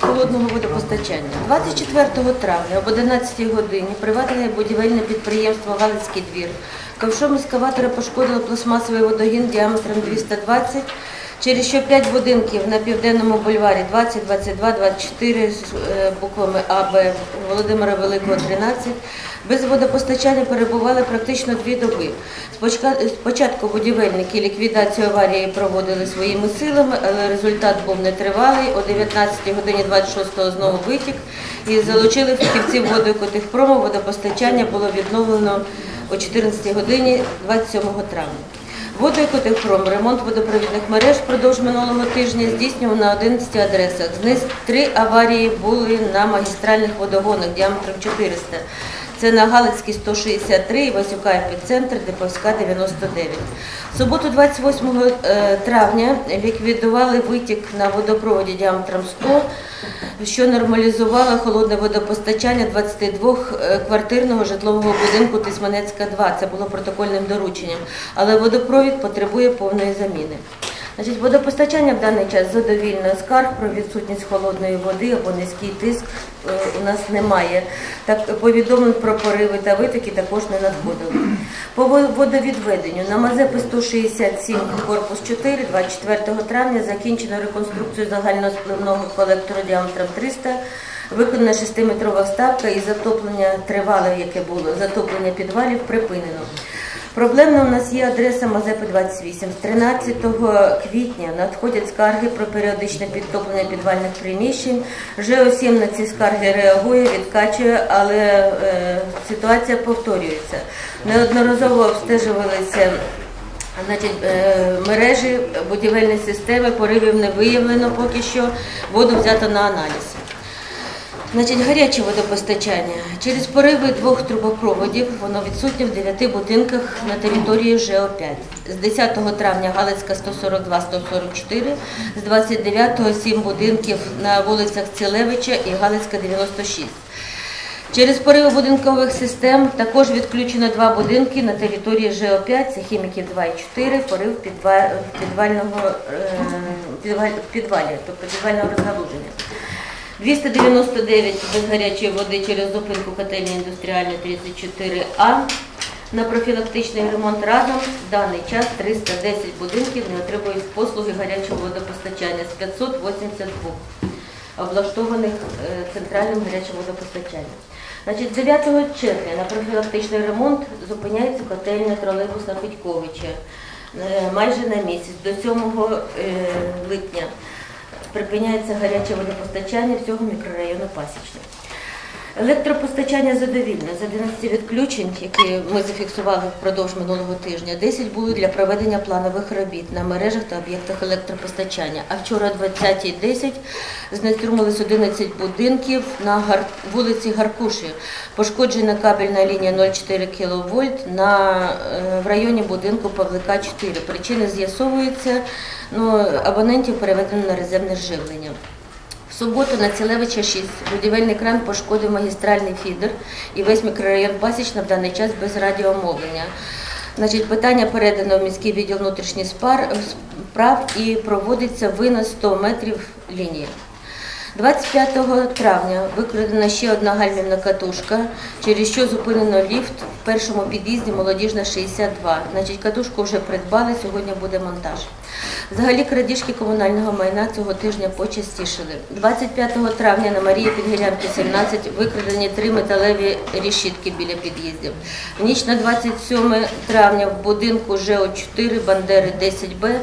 холодного водопостачання. 24 травня об 11 годині приватне будівельне підприємство Галицький двір ковшом ескаватора пошкодило пластмасовий водогін діаметром 220, через що 5 будинків на південному бульварі 20, 22, 24 з е, буквами А, Б, Володимира Великого 13 без водопостачання перебували практично дві доби. Спочатку будівельники ліквідацію аварії проводили своїми силами, але результат був нетривалий. О 19 годині 26-го знову витік і залучили фахівців водокотехпрому. Водопостачання було відновлено о 14 годині 27 травня. Водоекотехпром ремонт водопровідних мереж впродовж минулого тижня здійснював на 11 адресах. З них три аварії були на магістральних водогонах діаметром 400. Це на Галицькій 163 і Васюка епіцентр, Деповська 99. Суботу 28 е, травня ліквідували витік на водопроводі діаметром 100, що нормалізувало холодне водопостачання 22-квартирного житлового будинку Тисманецька 2. Це було протокольним дорученням. Але водопровід потребує повної заміни. Значить, водопостачання в даний час задовільне. Скарг про відсутність холодної води або низький тиск е, у нас немає. Так повідомлень про пориви та витоки також не надходили. По водовідведенню на Мазепи 167 корпус 4 24 травня закінчено реконструкцію загального спливного колектора діаметром 300. Виконана 6-метрова вставка і затоплення тривале, яке було, затоплення підвалів припинено. Проблемна у нас є адреса Мазепи 28. З 13 квітня надходять скарги про періодичне підтоплення підвальних приміщень. ЖО-7 на ці скарги реагує, відкачує, але е, ситуація повторюється. Неодноразово обстежувалися Значить, е, мережі, будівельні системи, поривів не виявлено поки що, воду взято на аналіз. Значить, гаряче водопостачання. Через пориви двох трубопроводів воно відсутнє в дев'яти будинках на території ЖО-5. З 10 травня Галицька 142-144, з 29-го 7 будинків на вулицях Цілевича і Галицька 96. Через пориви будинкових систем також відключено два будинки на території ЖО5, це хіміків 2 і 4, порив підва- підвального, е, підвалі, тобто підвального розгалуження. 299 без гарячої води через зупинку котельні індустріальної 34А на профілактичний ремонт разом в даний час 310 будинків не отримують послуги гарячого водопостачання з 582 облаштованих е, центральним гарячим водопостачанням. Значить, 9 червня на профілактичний ремонт зупиняється котельня тролейбусна Петьковича е, майже на місяць. До 7 е, липня припиняється гаряче водопостачання всього мікрорайону Пасічне. Електропостачання задовільне. З 11 відключень, які ми зафіксували впродовж минулого тижня, 10 були для проведення планових робіт на мережах та об'єктах електропостачання. А вчора о 20.10 знеструмились 11 будинків на Гар... вулиці Гаркуші. Пошкоджена кабельна лінія 0,4 кВт на... е, в районі будинку Павлика 4. Причини з'ясовуються, ну, абонентів переведено на резервне живлення. Суботу на Цілевича 6 будівельний кран пошкодив магістральний фідер і весь мікрорайон Пасічна в даний час без радіомовлення. Значить, питання передано в міський відділ внутрішніх справ і проводиться винос 100 метрів лінії. 25 травня викрадена ще одна гальмівна катушка, через що зупинено ліфт першому під'їзді молодіжна 62. Значить, катушку вже придбали, сьогодні буде монтаж. Взагалі крадіжки комунального майна цього тижня почастішили. 25 травня на Марії Підгірянки 17 викрадені три металеві рішітки біля під'їздів. Ніч на 27 травня в будинку ЖО4 Бандери 10Б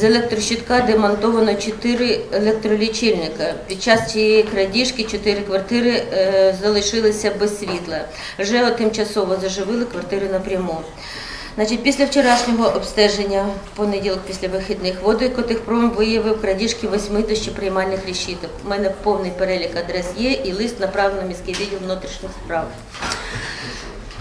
з електрощитка демонтовано 4 електролічильника. Під час цієї крадіжки 4 квартири е, залишилися без світла. ЖЕО тимчасово заживили квартири напряму. Значить, після вчорашнього обстеження, в понеділок після вихідних, водоекотехпром виявив крадіжки восьми дощоприймальних решіток. У мене повний перелік адрес є і лист направлено в міський відділ внутрішніх справ.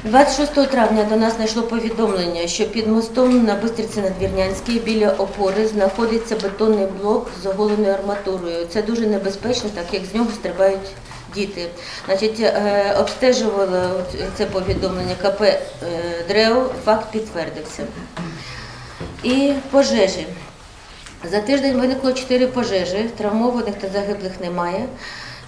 26 травня до нас знайшло повідомлення, що під мостом на Бистрівці Надвірнянській біля опори знаходиться бетонний блок з оголеною арматурою. Це дуже небезпечно, так як з нього стрибають діти. Значить, е, обстежувало це повідомлення КП е, ДРЕО, факт підтвердився. І пожежі. За тиждень виникло чотири пожежі, травмованих та загиблих немає.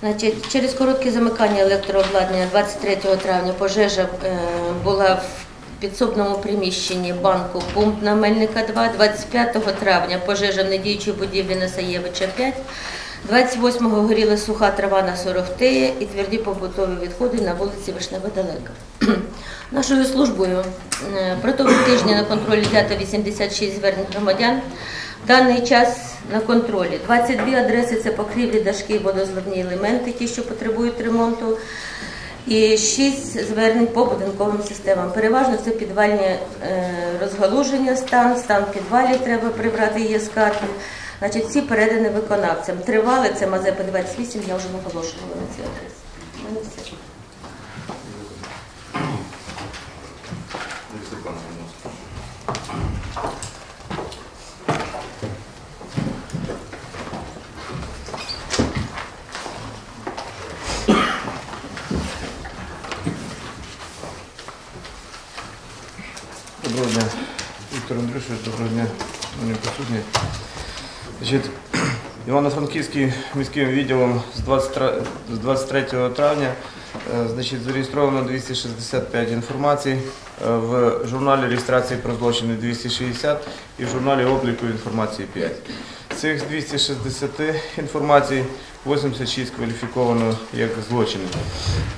Значить, через коротке замикання електрообладнання 23 травня пожежа е, була в підсобному приміщенні банку пункт на Мельника 2. 25 травня пожежа в недіючій будівлі на Саєвича 5. 28-го горіла суха трава на 40 і тверді побутові відходи на вулиці Вишнева Далека. Нашою службою е, протягом тижня на контролі взято 86 звернень громадян. Даний час на контролі 22 адреси це покрівлі, дашки, водозливні елементи, ті, що потребують ремонту. І 6 звернень по будинковим системам. Переважно це підвальні е, розгалуження, стан, стан підвалів треба прибрати є скарги. Значить, всі передані виконавцям. Тривали це Мазепи 28, я вже наголошувала на цій адресі. У мене все. Доброго дня, Віктор Андрюшович, доброго дня, шановні присутні. Івано-Франківським міським відділом з 23, травня е, значить, зареєстровано 265 інформацій, е, в журналі реєстрації про злочини 260 і в журналі обліку інформації 5. З цих 260 інформацій 86 кваліфіковано як злочини.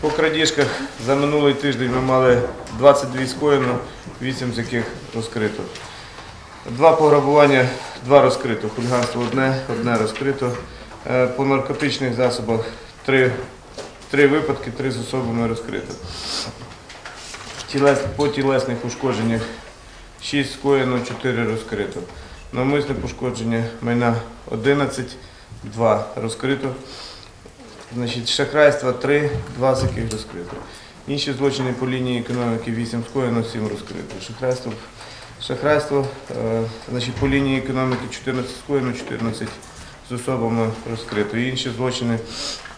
По крадіжках за минулий тиждень ми мали 22 скоєно, 8 з яких розкрито. Два пограбування, два розкрито. Хуліганство одне, одне розкрито. Е, По наркотичних засобах три, три випадки, три з особами розкрито. По тілесних ушкодженнях 6 скоєно, 4 розкрито. Навмисне пошкодження майна 11, 2 розкрито. Значить, шахрайства 3, 2 з яких розкрито. Інші злочини по лінії економіки 8 скоєно, 7 розкрито. Шахрайство, шахрайство е, значить, по лінії економіки 14 скоєно, 14 з особами розкрито. І інші злочини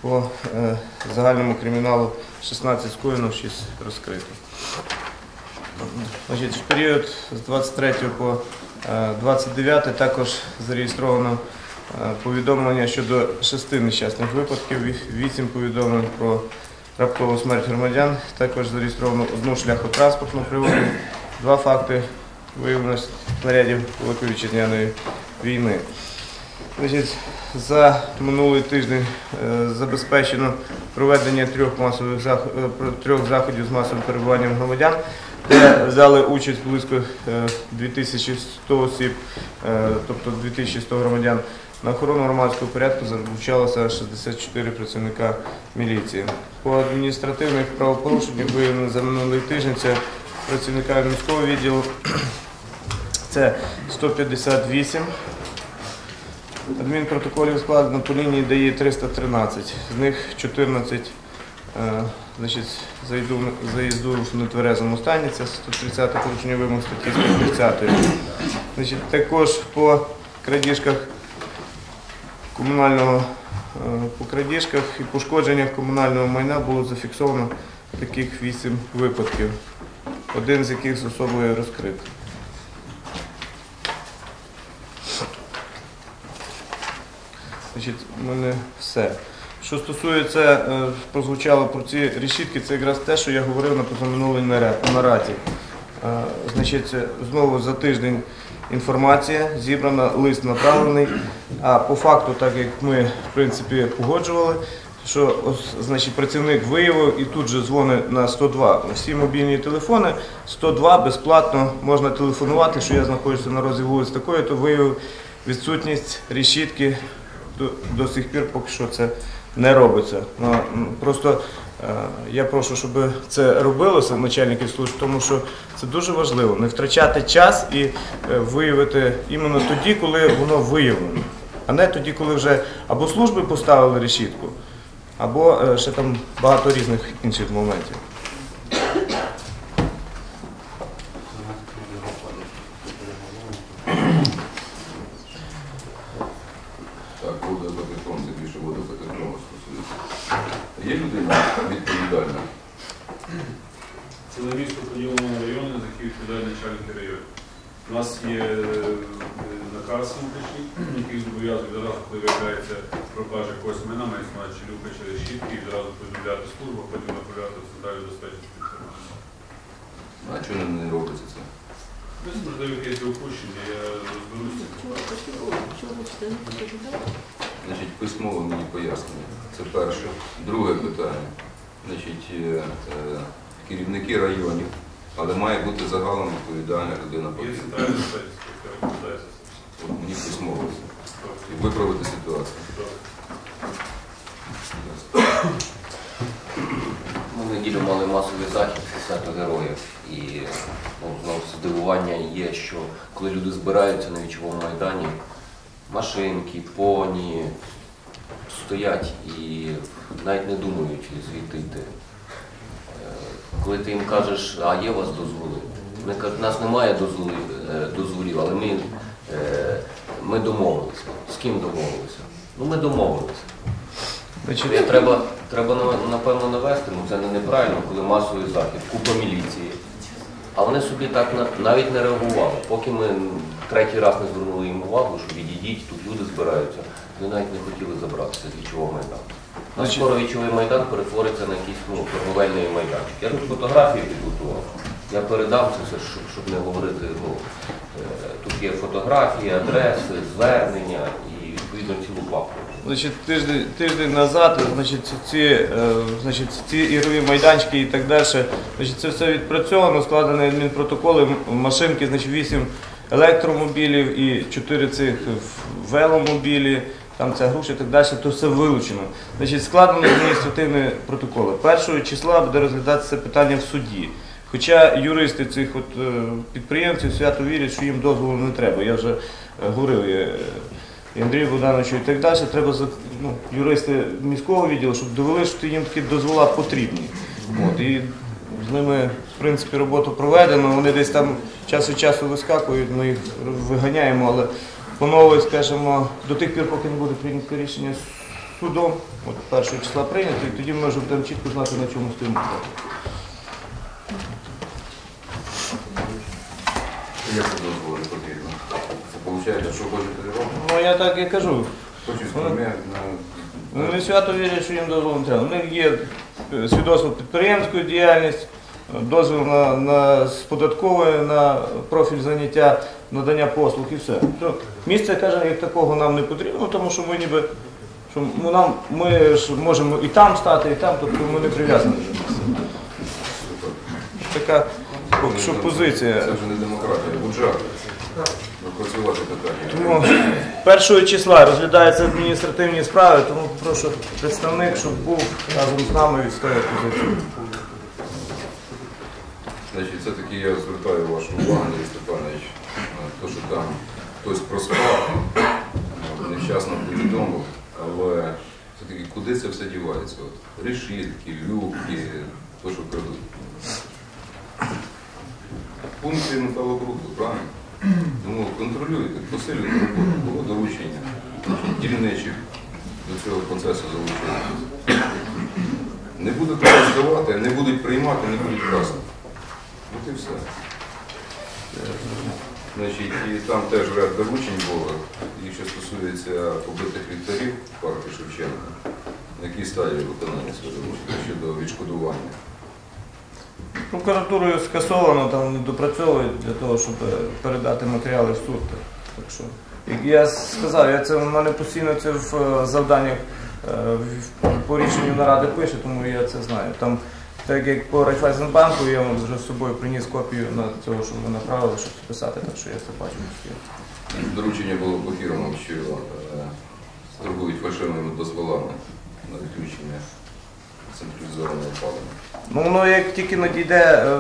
по е, загальному криміналу 16 скоєно, 6 розкрито. Значить, в період з 23 по е, 29 також зареєстровано е, повідомлення щодо шести нещасних випадків, ві- вісім повідомлень про раптову смерть громадян. Також зареєстровано одну шляхотранспортну пригоду, два факти виявлення снарядів Великої війни. Значить, за минулий тиждень е, забезпечено проведення трьох масових е, трьох заходів з масовим перебуванням громадян, де взяли участь близько е, 2100 осіб, е, тобто 2100 громадян. На охорону громадського порядку залучалося 64 працівника міліції. По адміністративних правопорушеннях виявлено за минулий тиждень це працівника міського відділу. Це 158. Адмінпротоколів складено по лінії дає 313, з них 14 е, значить, заїзду, заїзду в нетверезому стані, це 130 порушення вимог статті 130. Значить, також по крадіжках комунального е, по крадіжках і пошкодженнях комунального майна було зафіксовано таких 8 випадків, один з яких з особою розкритий. Значить, у мене все. Що стосується, е, прозвучало про ці решітки, це якраз те, що я говорив на позаминулій нараді. Е, Значить, знову за тиждень інформація зібрана, лист направлений. А по факту, так як ми в принципі погоджували, що значить, працівник виявив і тут же дзвонить на 102. Всі мобільні телефони 102 безплатно можна телефонувати, що я знаходжуся на розі вулиць такої, то виявив відсутність решітки до, сих пір поки що це не робиться. Ну, просто Е, Я прошу, щоб це робилося начальників служб, тому що це дуже важливо не втрачати час і е, виявити іменно тоді, коли воно виявлено, а не тоді, коли вже або служби поставили решітку, або е, ще там багато різних інших моментів. Так, водокатастроф, це більше водокатастроф стосується. Є людина відповідальна? Ціле місто поділено на райони, за які відповідає начальник району. У нас є е, наказ внутрішній, який зобов'язує відразу, коли виявляється пропажа якогось майна, мається на чи люка чи решітки, і відразу повідомляти службу, потім направляти в центральну безпечність інформацію. А чого не робиться це? Ми можливо якесь упущення, я розберуся. Значить, письмово мені пояснення. Це перше. Друге питання. Значить, е, е, керівники районів, але має бути загалом відповідальна людина по Є центральна безпечність, яка відповідає за це. От Мені письмово. І виправити ситуацію. Ми в неділю мали масовий захід свято героїв. І ну, знову здивування є, що коли люди збираються на вічовому майдані, машинки, поні стоять і навіть не думають звідти йти. Коли ти їм кажеш, а є у вас дозволи? Вони кажуть, у нас немає дозволів, е, дозволів але ми, е, ми домовилися. З ким домовилися? Ну ми домовилися. Я треба, треба напевно навести, ну це не неправильно, коли масовий захід, купа міліції. А вони собі так навіть не реагували. Поки ми третій раз не звернули їм увагу, що відійдіть, тут люди збираються. Вони навіть не хотіли забратися з вічового майдану. А скоро вічовий майдан перетвориться на якийсь ну, торговельний майданчик. Я тут фотографії підготував. Я передам це все, щоб, щоб не говорити. Ну, е, тут є фотографії, адреси, звернення і відповідно цілу папку. Значить, тиждень, тиждень назад, значить, ці, е, значить, ці ігрові майданчики і так далі, значить, це все відпрацьовано, складені адмінпротоколи, машинки, значить, 8 електромобілів і 4 цих веломобілі, там ця груша і так далі, то все вилучено. Значить, складені адміністративні протоколи. Першого числа буде розглядатися питання в суді. Хоча юристи цих от, е, підприємців свято вірять, що їм дозволу не треба. Я вже е, говорив і, е, Андрію Богдановичу і так далі. Треба ну, юристи міського відділу, щоб довели, що їм такі дозвола потрібні. От, і з ними, в принципі, роботу проведено. Вони десь там час від часу вискакують, ми їх виганяємо, але по скажімо, до тих пір, поки не буде прийнято рішення судом, от першого числа прийнято, і тоді ми вже будемо чітко знати, на чому стоїмо. Як це дозволи потрібно? Це виходить, що хочете робити? Ну я так і кажу. Хочу Вони- на... Вони свято вірять, що їм дозволу не треба. У них є е, свідоцтво підприємської діяльність, е, дозвіл на, на з податкової, на профіль заняття, надання послуг і все. То місце, каже, як такого нам не потрібно, тому що ми ніби що ми, нам, ми ж можемо і там стати, і там, тобто ми не прив'язані до місця. Така що позиція. Це вже не демократія, а буджак. Тому першого числа розглядаються адміністративні справи, тому прошу представник, щоб був разом з нами відстояти позицію. Значить, все-таки я звертаю вашу увагу, Андрій Степанович, те, що там хтось проспав, от, невчасно повідомив, але все-таки куди це все дівається? От, решітки, люки, то, що крадуть. Пункти металобрухту, правильно? Тому контролюйте, посилюйте роботу, було доручення, дільничих до цього процесу залучити. Не будуть здавати, не будуть приймати, не будуть красти. От і все. Значить, і там теж ряд доручень було, і що стосується побитих ліхтарів в парку Шевченка, на якій стадії виконання доручення щодо відшкодування. Прокуратурою скасовано, там не допрацьовують для того, щоб е, передати матеріали в суд. Так що, як я сказав, я це в мене постійно це в е, завданнях е, по рішенню наради пише, тому я це знаю. Там, так як по Райфайзенбанку, я вам вже з собою приніс копію на цього, що ви направили, щоб списати, так що я це бачу. Доручення було по фірмам, що е, торгують фальшивими дозволами на відключення централізоване опалення. Ну, воно як тільки надійде е,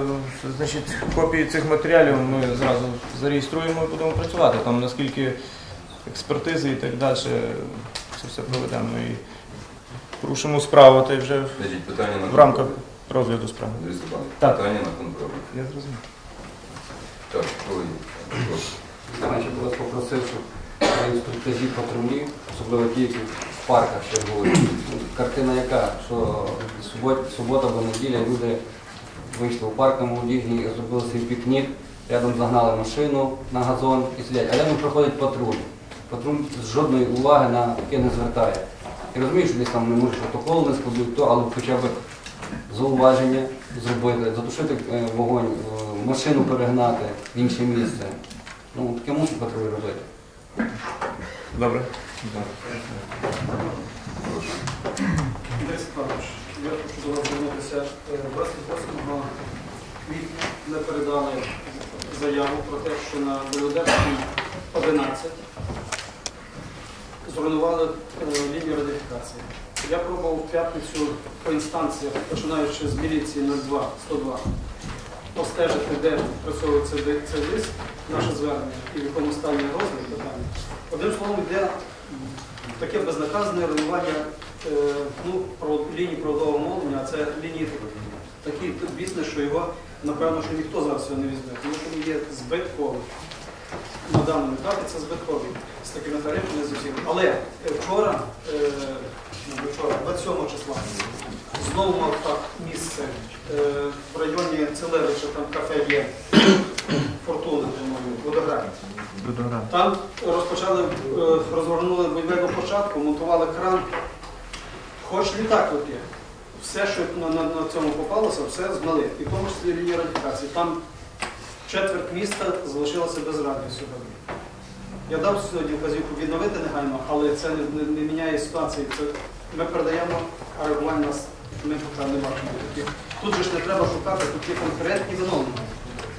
значить, копії цих матеріалів, ми зразу зареєструємо і будемо працювати. Там наскільки експертизи і так далі, це все проведемо і порушимо справу, та й вже Значить, питання на в рамках розгляду справи. Андрій Степанович, Так. питання на контроль. Я зрозумів. Так, коли? Прошу. Значить, вас попросив, щоб інструктажі патрулів, особливо ті, які в парках ще були. Картина яка, що субот- субота або неділя люди вийшли у парк на молодіжній, зробили свій пікнік, рядом загнали машину на газон і сидять, а рядом проходить патруль. Патруль з жодної уваги на таке не звертає. Я розумію, що десь там не може протокол не складуть, то, але хоча б зауваження зробити, затушити е, вогонь, е, машину перегнати в інше місце. Ну, таке мусить патруль робити. Добре. Степанович, я хочу до вас звернутися. Е, 28 квітня ми передали заяву про те, що на Володимирській 11 зруйнували е, лінію радифікації. Я пробував в п'ятницю по інстанціях, починаючи з міліції 02, 102, постежити, де працьовується де- цей лист, наше звернення і в якому стані розгляд питання. Одним словом, йде таке безнаказане руйнування е, ну, лінії проводового мовлення, а це лінії такі бізнес, що його, напевно, що ніхто зараз його не візьме, тому що він є збитковий. На даному етапі це збитковий з такими тарифами з усім. Але е, вчора, е, ну, не вчора, 27 числа, знову мав так місце е, в районі Целевича, там кафе є, Фортуна, по-моєму, Там розпочали, розгорнули бойову початку, монтували кран. Хоч літак летів. Все, що на, на, на цьому попалося, все змали. І в тому числі лінія радіфікації. Там четверть міста залишилося без радіо сьогодні. Я дав сьогодні вказівку відновити негайно, але це не, не, не міняє ситуації. Це ми передаємо, реагування нас ми поки не бачимо. Тут же ж не треба шукати, тут є конкретні виновлення,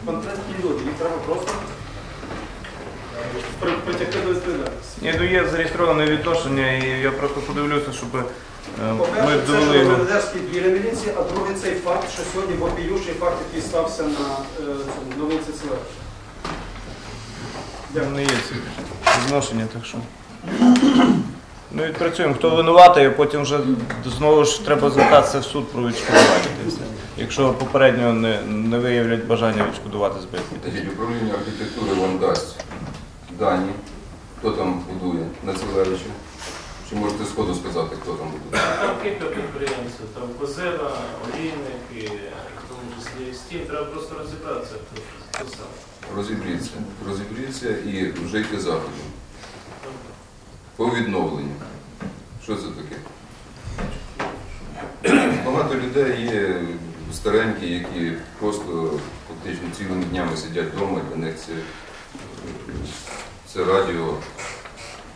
конкретні люди. Їх треба просто притягти до відповідальності. Ні, ну є зареєстроване відношення, і я просто подивлюся, щоб е, ми По-перше, це довели його. Володимирський біля міліції, а другий цей факт, що сьогодні вопіючий факт, який стався на е, цьому, на вулиці Селевича. Там не є ці відношення, так що. Ну, відпрацюємо. Хто винуватий, а потім вже знову ж треба звертатися в суд про відшкодування. Якщо попередньо не, не виявлять бажання відшкодувати збитки. Управління архітектури вам дасть дані, хто там будує на Цілевичі. Чи можете сходу сказати, хто там будує? Там кілька підприємців, там Козева, Олійник, і в тому числі Стім. Треба просто розібратися, хто, хто сам. Розібріться. Розібріться і вжийте заходів. По відновленню. Що це таке? Багато людей є старенькі, які просто фактично цілими днями сидять вдома, і для них це, це радіо,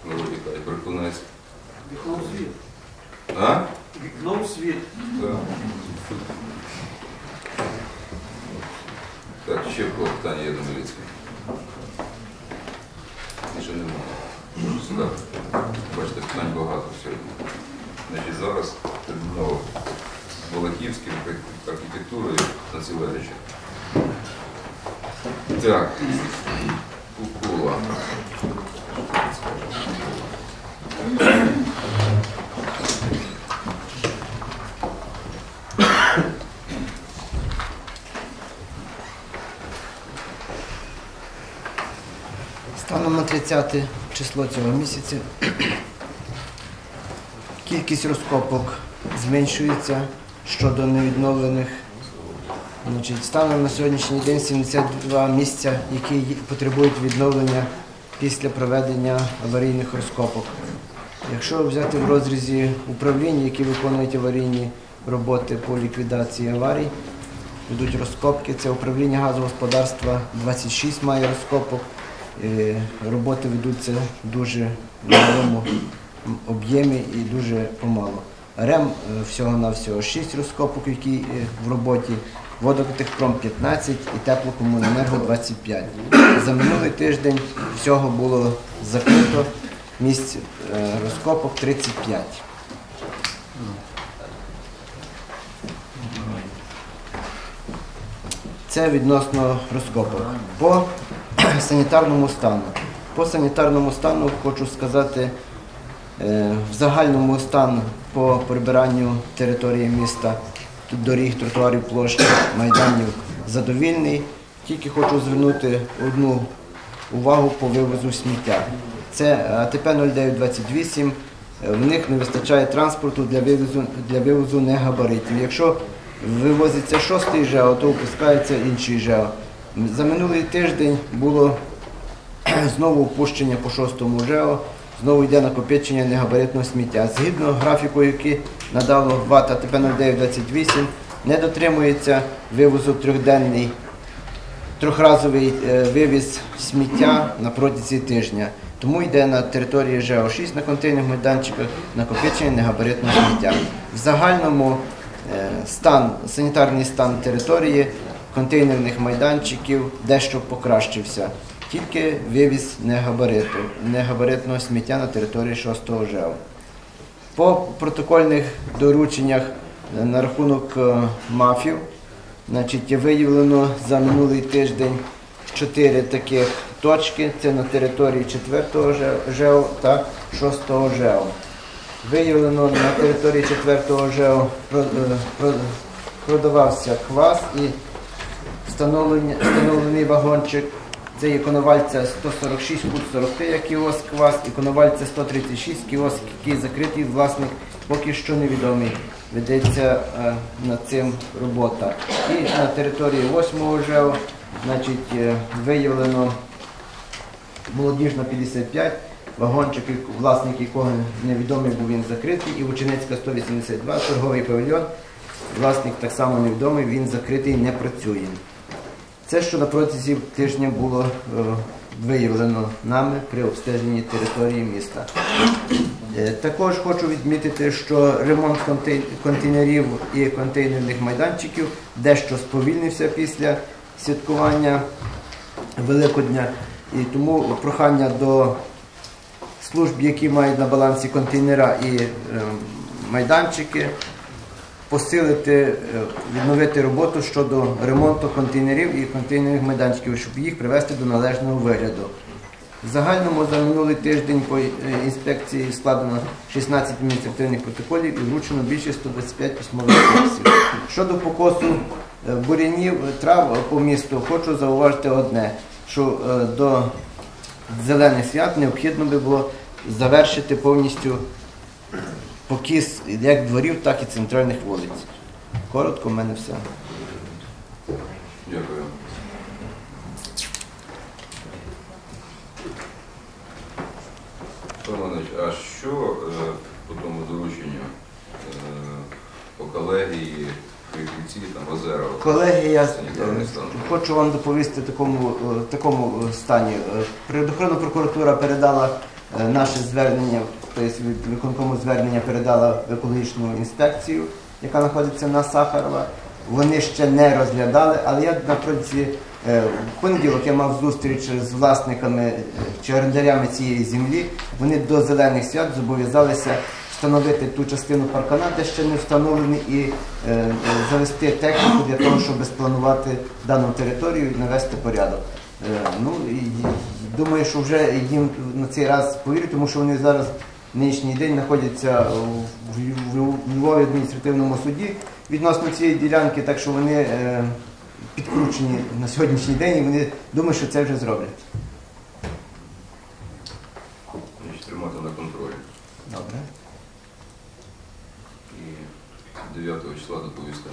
народі кажуть, брехунець. Вікно у світ. А? Вікно у світ. Так. Так, ще було питання є до міліції. Більше немає. Бачите, питань багато сьогодні. Значить, зараз терміново з Волохівським архітектурою на Так, Кукула. Станом на 30 число цього місяця кількість розкопок зменшується щодо невідновлених. Станом на сьогоднішній день 72 місця, які потребують відновлення після проведення аварійних розкопок. Якщо взяти в розрізі управління, які виконують аварійні роботи по ліквідації аварій, ведуть розкопки, це управління газогосподарства 26 має розкопок. Е, Роботи ведуться дуже в малому об'ємі і дуже помало. РЕМ е, всього-навсього 6 розкопок, які е, в роботі, водотехпром 15 і теплокомуненерго 25. За минулий тиждень всього було закрито місць е, розкопок 35. Це відносно розкопок. По санітарному стану. По санітарному стану хочу сказати, е, в загальному стану по прибиранню території міста доріг, тротуарів, площ, майданів задовільний. Тільки хочу звернути одну увагу по вивозу сміття. Це АТП 0928. е, В них не вистачає транспорту для вивозу, для вивозу негабаритів. Якщо вивозиться шостий ЖЕО, то випускається інший ЖЕО. За минулий тиждень було знову опущення по шостому ЖЕО, знову йде накопичення негабаритного сміття. Згідно графіку, який надало ВАТ АТП 0928, не дотримується вивозу трьохденний трьохразовий е, вивіз сміття на протязі тижня. Тому йде на території ЖЕО-6 на контейнерних майданчиках накопичення негабаритного сміття. В загальному е, стан, санітарний стан території контейнерних майданчиків дещо покращився. Тільки вивіз негабариту, негабаритного сміття на території 6-го ЖЕО. По протокольних дорученнях е, на рахунок е, мафів, значить, виявлено за минулий тиждень чотири таких точки. Це на території 4-го ЖЕО та 6-го ЖЕО. Виявлено на території 4-го ЖЕО е, про- продавався квас і встановлений вагончик. Це є Коновальця 146, кут 43, як кіоск квас, і Коновальця 136, кіоск, який закритий, власник поки що невідомий. Ведеться е, над цим робота. І на території 8 ЖЕО е, виявлено молодіжна 55, вагончик, власник якого невідомий був він закритий, і Ученицька 182, торговий павільйон. Власник так само невідомий, він закритий, не працює. Це, що на протязі тижня було е, виявлено нами при обстеженні території міста. Е, Також хочу відмітити, що ремонт контейнерів і контейнерних майданчиків дещо сповільнився після святкування Великодня. І тому прохання до служб, які мають на балансі контейнера і е, майданчики, посилити, е, відновити роботу щодо ремонту контейнерів і контейнерних майданчиків, щоб їх привести до належного вигляду. В загальному за минулий тиждень по е, інспекції складено 16 адміністративних протоколів і вручено більше 125 письмових підписів. Щодо покосу е, бурянів, трав по місту, хочу зауважити одне, що до зелених свят необхідно би було завершити повністю покіс як дворів, так і центральних вулиць. Коротко, в мене все. Дякую. Пане а що е, по тому дорученню е, по колегії, фахівці, там, Озерова? Колеги, я е, хочу вам доповісти такому, такому стані. Природоохоронна прокуратура передала наше звернення, тобто від виконкому звернення передала в екологічну інспекцію, яка знаходиться на Сахарова. Вони ще не розглядали, але я на протязі е, в понеділок я мав зустріч з власниками е, чи орендарями цієї землі. Вони до зелених свят зобов'язалися встановити ту частину паркана, де ще не встановлений, і е, завести техніку для того, щоб спланувати дану територію і навести порядок. Ну, і думаю, що вже їм на цей раз повірю, тому що вони зараз нинішній день знаходяться в, Львові адміністративному суді відносно цієї ділянки, так що вони е, підкручені на сьогоднішній день і вони думають, що це вже зроблять. Тримати на контролі. Добре. І 9 числа доповісти.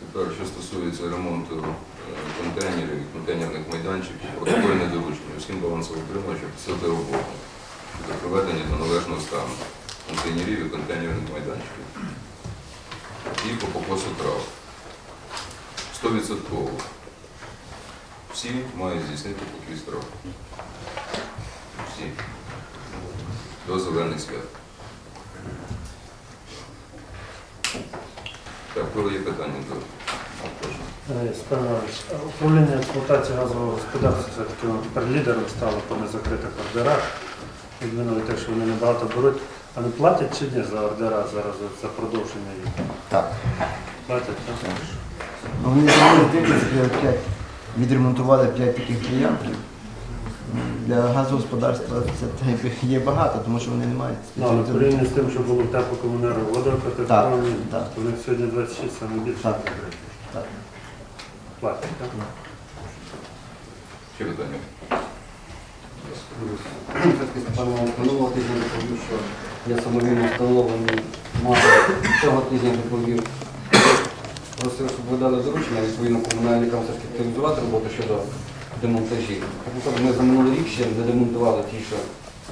Тепер, що стосується ремонту е, контейнерів і контейнерних майданчиків, протокольне доручення усім балансоутримувачам посилити роботу щодо приведення до належного стану контейнерів і контейнерних майданчиків. І по покосу трав. 100% всі мають здійснити покіс трав. Всі. До зелених свят. Так, коли є питання до прошу. Е, управління експлуатації газового господарства все-таки тепер лідером стало по незакритих ордерах. Відмінили те, що вони небагато беруть. А не платять чи ні за ордера зараз за- за продовження їх? Так. Платять, так? Ну, Вони зробили відремонтували 5 таких приявків. Для газогосподарства це є багато, тому що вони не мають Ну, але порівняно з тим, що було в теплокомунеру водокатастрофі, Так, так. то в них сьогодні 26 саме більше. Так. Ще питання. Степан Іванович, минулого тижня доповів, що я самовільно встановлений мав цього тижня доповів. Просив, щоб ви дали доручення відповідно комунальникам все-таки активізувати роботу щодо демонтажів. Так, ну, Ми за минулий рік ще не демонтували ті, що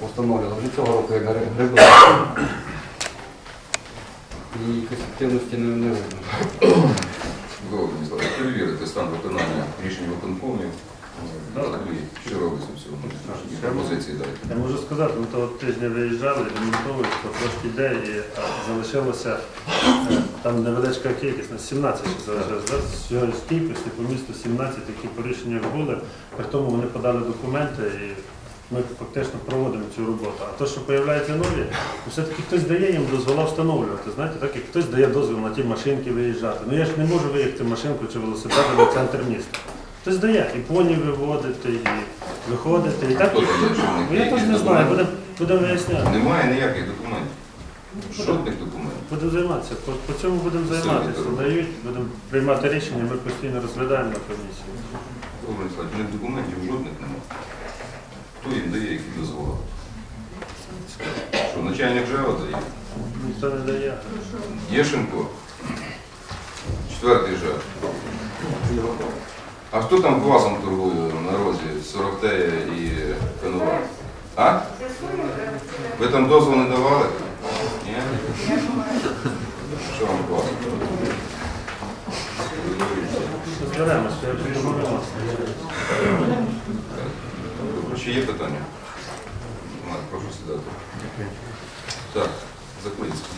встановлювали. Вже цього року як гри- гриби. І якоїсь активності не, не видно. Микола Владиславович, перевірити стан виконання рішень виконкомів. Що робиться в цьому? Пропозиції дайте. Я можу сказати, ми того тижня виїжджали, то трошки йде, і а, залишилося е, там невеличка кількість, на 17 ще залишилось. Да? З цього кількості по місту 17, які по рішеннях були, при тому вони подали документи і ми фактично проводимо цю роботу. А то, що з'являються нові, то все-таки хтось дає їм дозвола встановлювати. Знаєте, так як хтось дає дозвіл на ті машинки виїжджати. Ну я ж не можу виїхати машинку чи велосипедом на центр міста. Хтось дає і поні виводити, і виходити. І так Ну, я теж не знаю, будемо будемо виясняти. Немає ніяких документів. Жодних документів. Будемо займатися. По, по цьому будемо займатися. Дають, будемо приймати рішення, ми постійно розглядаємо на комісії. Микола Владиславович, в документів жодних немає. Хто їм дає, які дозволи? Що, начальник ЖЕО дає? Ніхто не дає. Єшенко, четвертий ЖЕО. А хто там квасом торгує на розі 40 і Конова? А? Ви там дозвол не давали? Ні? Що вам квасом? Зберемося, я Чи є питання? Немає. Прошу сідати. Так, Заклинський.